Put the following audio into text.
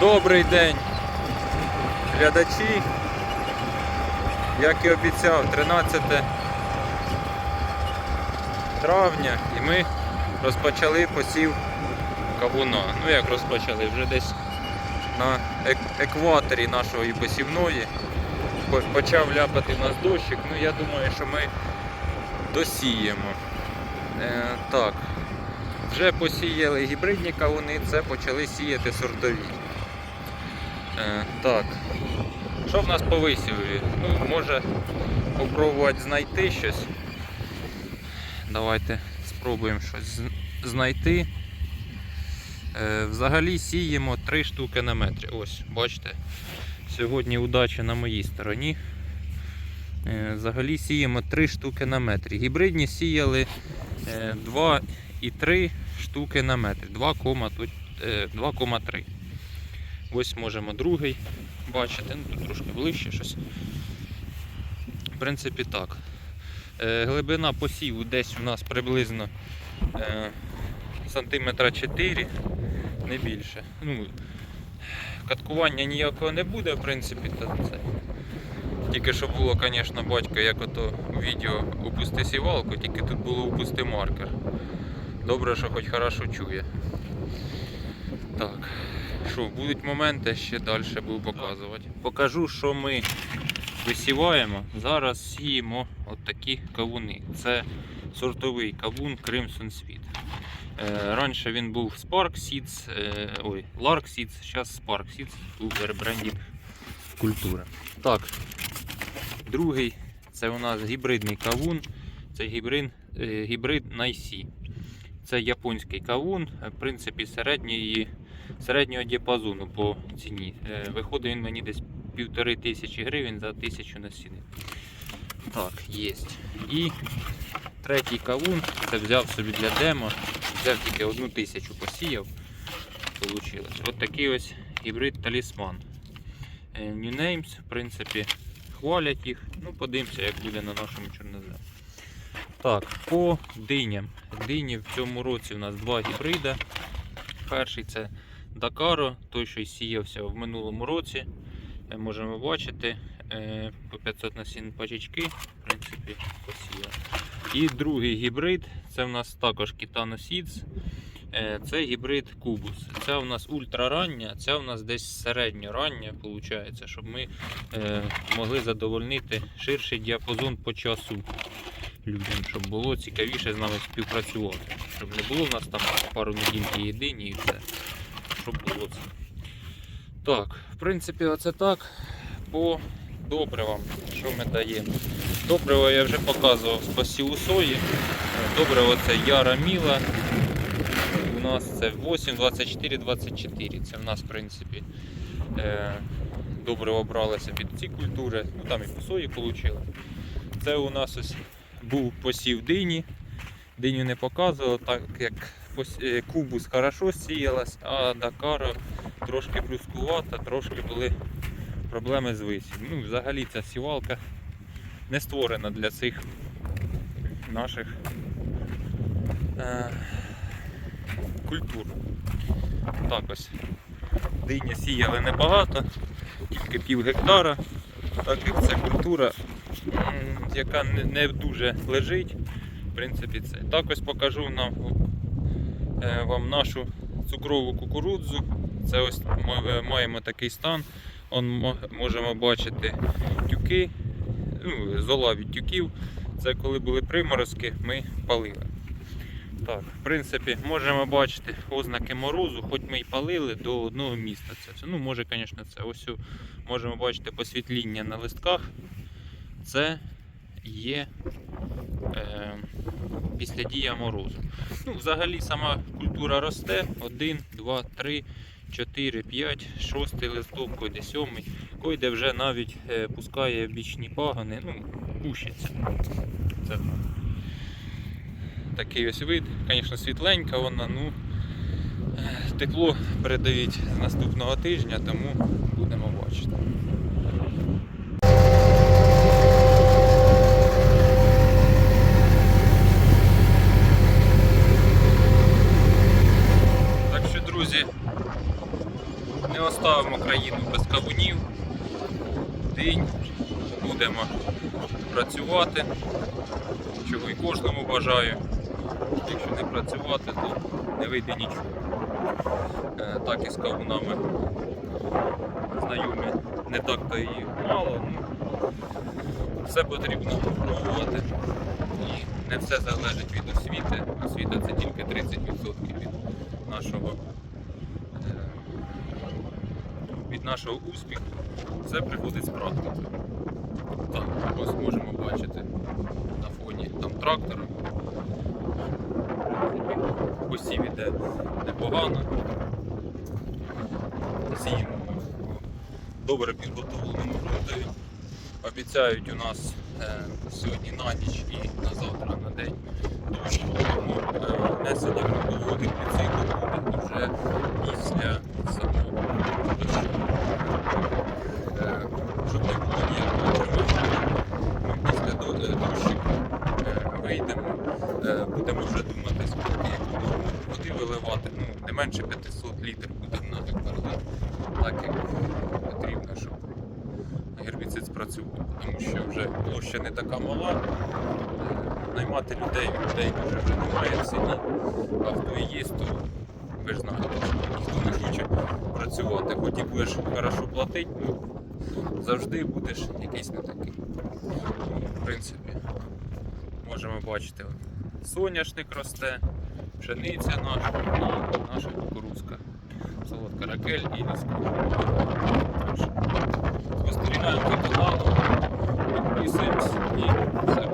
Добрий день, глядачі. Як і обіцяв, 13 травня і ми розпочали посів кавуна. Ну як розпочали, вже десь на екваторі нашої посівної почав ляпати нас дощик. Ну я думаю, що ми досіємо. Е, так, вже посіяли гібридні кавуни, це почали сіяти сортові. Е, так. Що в нас по висіві? Ну, може попробувати знайти щось. Давайте спробуємо щось знайти. Е, взагалі сіємо 3 штуки на метрі. Ось, бачите. Сьогодні удача на моїй стороні. Е, взагалі сіємо 3 штуки на метрі. Гібридні сіяли е, 2 і 3 штуки на метр. 2,3. 2,3. Ось можемо другий бачити. Ну, тут трошки ближче щось. В принципі, так. Е, глибина посіву десь у нас приблизно е, сантиметра 4, не більше. Ну, каткування ніякого не буде, в принципі, та це. Тільки що було, звісно, батько, як ото у відео упусти сівалку, тільки тут було упусти маркер. Добре, що хоч хорошо чує. Так, що, будуть моменти, ще далі буду показувати. Покажу, що ми висіваємо. Зараз сіємо от такі кавуни. Це сортовий кавун Crimson Sweet. Е, раніше він був Spark Seeds, е, ой, Lark Seeds, зараз Spark Seeds у ребренді культури. Так, другий це у нас гібридний кавун. Це гібрид, е, гібрид Найсі. Це японський кавун, в принципі, середньої, середнього діапазону по ціні. Е, Виходить він мені десь півтори тисячі гривень за тисячу насінин. Так, є. І третій кавун, це взяв собі для демо, взяв тільки одну тисячу посіяв. Получилось. От такий ось гібрид талісман. Е, New Names, в принципі, хвалять їх. Ну, подивимося, як буде на нашому чорноземі. Так, по диням. Дині в цьому році у нас два гібрида. Перший це Дакаро, той, що сіявся в минулому році. Е, Можемо бачити е, по 500 насін пачечки, в принципі, посіяв. І другий гібрид це в нас також Kitano Seeds. Е, Це гібрид Кубус. Це у нас ультрарання, це у нас десь середньорання, виходить, щоб ми могли задовольнити ширший діапазон по часу людям, щоб було цікавіше з нами співпрацювати. Щоб не було в нас там пару неділь єдині і все. Щоб було це. Так, в принципі, оце так. По добривам, що ми даємо. Добриво я вже показував з посіву сої. Добриво це Яра Міла. У нас це 8, 24, 24. Це в нас, в принципі, е, добриво бралося під ці культури. Ну там і по сої вийшло. Це у нас ось був посів дині. Диню не показував, так як кубус хорошо сіялась, а Дакаро трошки брускувата, трошки були проблеми з висів. Ну, взагалі ця сівалка не створена для цих наших е, культур. Так ось. Дині сіяли небагато, тільки пів гектара, так як це культура, яка не, дуже лежить. В принципі, це. Так ось покажу нам, е, вам нашу цукрову кукурудзу. Це ось ми е, маємо такий стан. Он можемо бачити тюки, ну, зола від тюків. Це коли були приморозки, ми палили. Так, в принципі, можемо бачити ознаки морозу, хоч ми й палили до одного міста. Це. Ну, може, звісно, це. Ось можемо бачити посвітління на листках. Це є е, після дія морозу. Ну, взагалі сама культура росте. 1, 2, 3, 4, 5, 6 листок, койде 7, койде вже навіть е, пускає бічні пагони, ну, пущиться. Це. Такий ось вид, звісно, світленька вона, ну е, тепло передають з наступного тижня, тому будемо бачити. Остав країну без кавунів. День будемо працювати, чого і кожному бажаю. Якщо не працювати, то не вийде нічого. Е, Так і з кавунами знайомі не так то і мало. Ну, все потрібно пробувати. І не все залежить від освіти. Освіта це тільки 30% від нашого, е, від нашого успіху. Все приходить з практики. Так, ось можемо бачити на фоні там трактора. Посів іде непогано. Сіємо добре підготовленому ґрунтові. Обіцяють у нас е, сьогодні на ніч і на завтра на день дощ, тому е, внесення ґрунтового гербіциду буде вже після самого дощу. Е, щоб не було ніякого тримання, ми після до- е, дощу е, вийдемо, е, будемо вже думати, скільки будемо води виливати. Ну, не менше 500 літрів буде на гектар. Так як потрібно, щоб гербіцид спрацював, тому що вже площа не така мала. Наймати людей, людей дуже вже немає в селі, а хто і є, то ви ж знаєте, ніхто не хоче працювати, хоч і будеш хорошо платити, ну завжди будеш якийсь не такий. Ну, В принципі, можемо бачити, соняшник росте, пшениця наша і наша кукурузка. Солодка ракель і Спостерігаємо за каналом, підписуємось і все